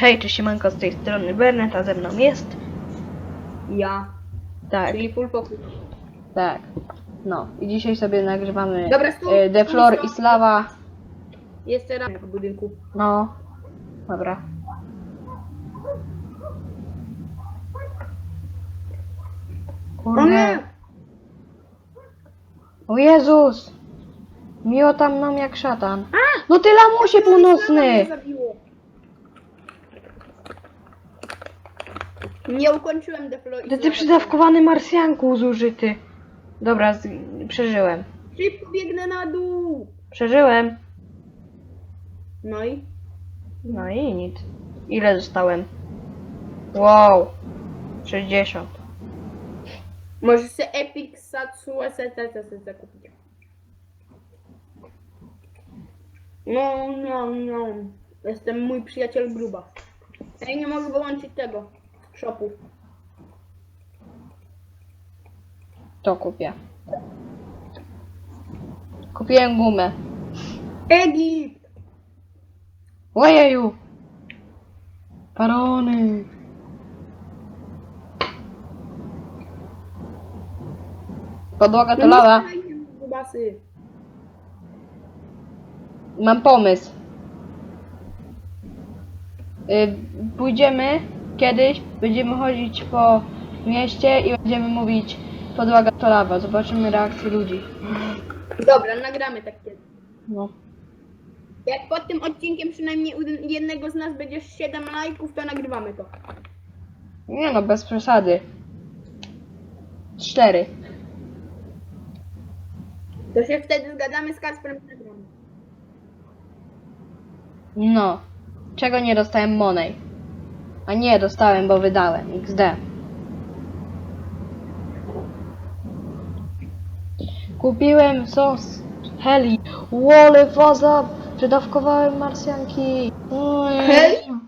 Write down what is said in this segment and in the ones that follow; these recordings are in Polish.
Hej, czy siemanko z tej strony Bernet, a ze mną jest? Ja. Tak, Czyli full pokój. tak. No, i dzisiaj sobie nagrywamy Dobra, stój, e, The stój, Floor stój. i Slawa. Jeszcze raz w budynku. No, dobra. O Kurde. nie! O Jezus! Miło tam nam jak szatan. No ty lamusie północny! Zabiło. Nie ukończyłem deflo Ty, ty przydawkowany marsjanku zużyty. Dobra, z, przeżyłem. Szybko biegnę na dół. Przeżyłem. No i? No i nic. Ile zostałem? Wow. 60. Możesz sobie Epic Satsu SSS kupić. No, no, no. Jestem mój przyjaciel gruba. Ja nie mogę wyłączyć tego. Shopu. To kupię. Kupiłem gumę. Egipt! Ojeju! Parony! Podłoga to lawa. Grubasy. Mam pomysł. Y, pójdziemy kiedyś, będziemy chodzić po mieście i będziemy mówić podłoga to lawa. Zobaczymy reakcję ludzi. Dobra, nagramy tak kiedyś. No. Jak pod tym odcinkiem przynajmniej u jednego z nas będzie 7 lajków, to nagrywamy to. Nie no, bez przesady. Cztery. To się wtedy zgadamy z Kasprem nagramy. No. Czego nie dostałem Monej? A nie, dostałem, bo wydałem. XD. Kupiłem sos Heli. Wole faza! Przedawkowałem marsjanki. Heli?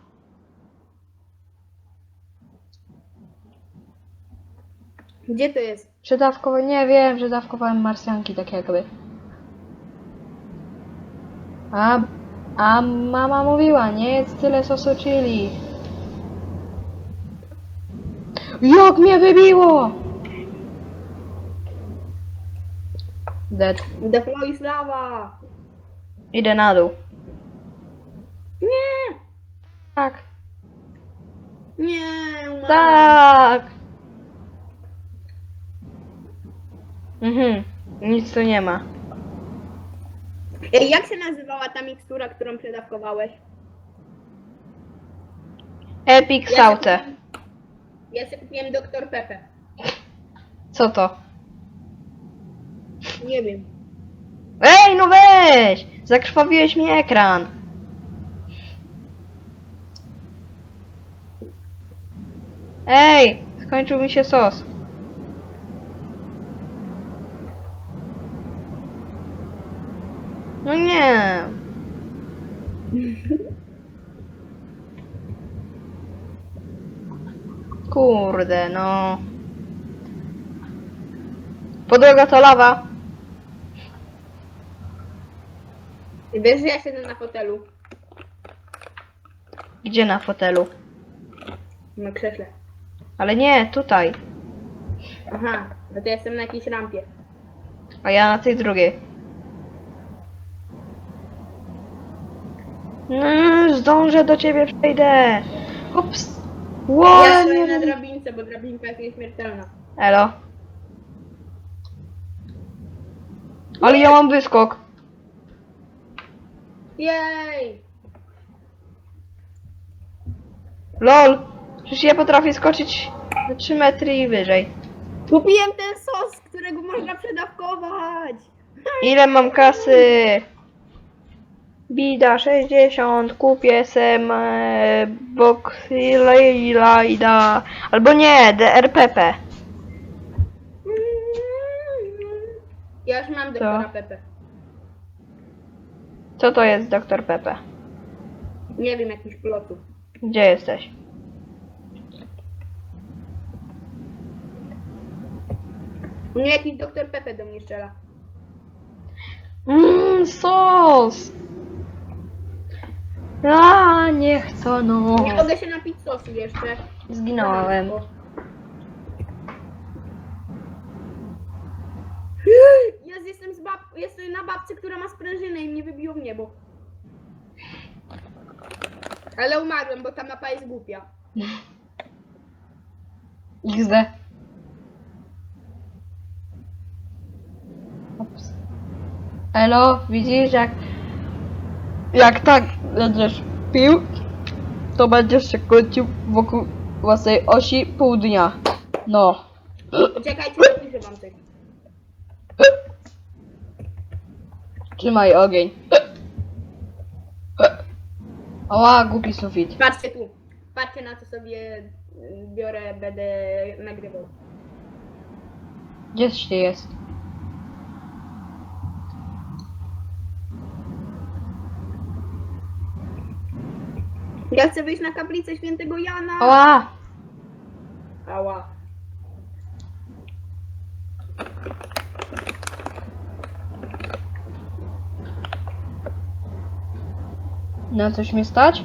Gdzie to jest? Przedawkowałem, nie wiem, przedawkowałem marsjanki tak jakby. A, a mama mówiła, nie jest tyle sosu chili. Jak mnie wybiło! Dead. Deflo i Slawa! Idę na dół. Nie! Tak. Nie! umarłam. Tak! Mhm, nic tu nie ma. Ej, jak się nazywała ta mikstura, którą przedawkowałeś? Epic sobie- Ja sobie kupiłem Dr. Pepe. Co to? Nie wiem. Ej, no weź! Zakrwawiłeś mi ekran. Ej, skończył mi się sos. No nie. Kurde, no. Podłoga to lawa. Wiesz, że ja siedzę na fotelu. Gdzie na fotelu? Na krześle. Ale nie, tutaj. Aha, no to ja jestem na jakiejś rampie. A ja na tej drugiej. No, zdążę do ciebie przejdę. Ups. Ło, Ja stoję na drabince, bo drabinka jest nieśmiertelna. Elo. Ale ja mam wyskok. Jej! Lol. Przecież ja potrafię skoczyć na 3 metry i wyżej. Kupiłem ten sos, którego można przedawkować! Ile mam kasy? Bida 60, kupię sem e, Boxylida, albo nie, DRPP. Ja już mam doktora Pepe. Co to jest Dr. Pepe? Nie wiem, jakiś plotów. Gdzie jesteś? Nie, jakiś doktor Pepe do mnie strzela. Mmm, sos! A, nie chcę, no. Nie mogę się napić sosu jeszcze. Zginąłem. Jest, jestem, z bab... jestem na babce, która ma sprężynę i mnie wybiło w niebo. Ale umarłem, bo ta mapa jest głupia. XD. Ops. Elo, widzisz jak jak tak będziesz pił, to będziesz się kręcił wokół własnej osi pół dnia. No. Poczekajcie, napiszę wam coś. Trzymaj ogień. Ała, głupi sufit. Patrzcie tu. Patrzcie na co sobie y, biorę, będę nagrywał. Gdzie się jest? Ja chcę wyjść na kaplicę świętego Jana. Ała! Ała. Na coś mnie stać?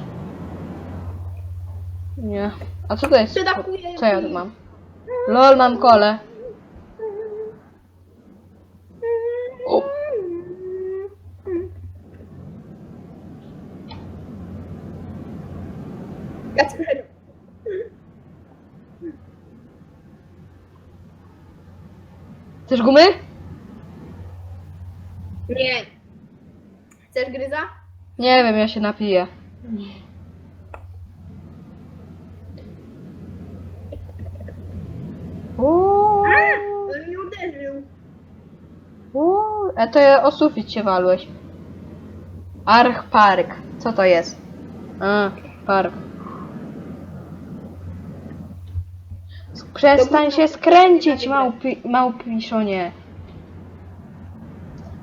Nie. A co to jest? Co ja tu mi. mam? LOL, mam kole. Kacper. Chcesz gumy? Nie. Chcesz gryza? Nie wiem, ja się napiję. Uuu, On mnie uderzył. uuu. A to ja o sufit się walłeś. Arch Park. Co to jest? A, park. Przestań się skręcić, małpi, małpiszonie.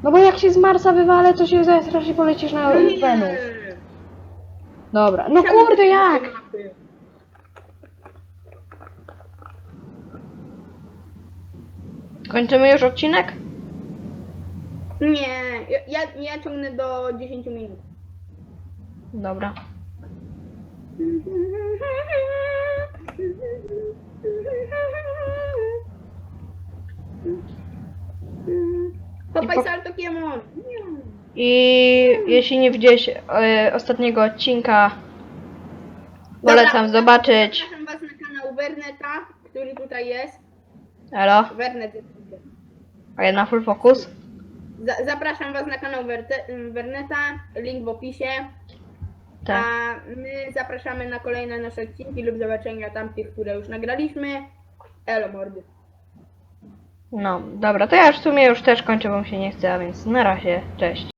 No bo jak się z Marsa wywalę, to się zestrasz i polecisz na Wenus. Dobra, no kurde jak? Kończymy już odcinek? Nie, ja, ja, ja ciągnę do 10 minut. Dobra. Popaj po- salto Kiemon. I jeśli nie widziałeś e, ostatniego odcinka, polecam zobaczyć. Zapraszam was na kanał Werneta, który tutaj jest. Elo, Wernet jest tutaj. a ja na full focus. Za, zapraszam was na kanał Werte, Werneta, link w opisie. Tak. A my zapraszamy na kolejne nasze odcinki lub zobaczenia tamtych, które już nagraliśmy. Elo mordy. No, dobra, to ja już w sumie już też kończę, bo mi się nie chce, a więc na razie, cześć.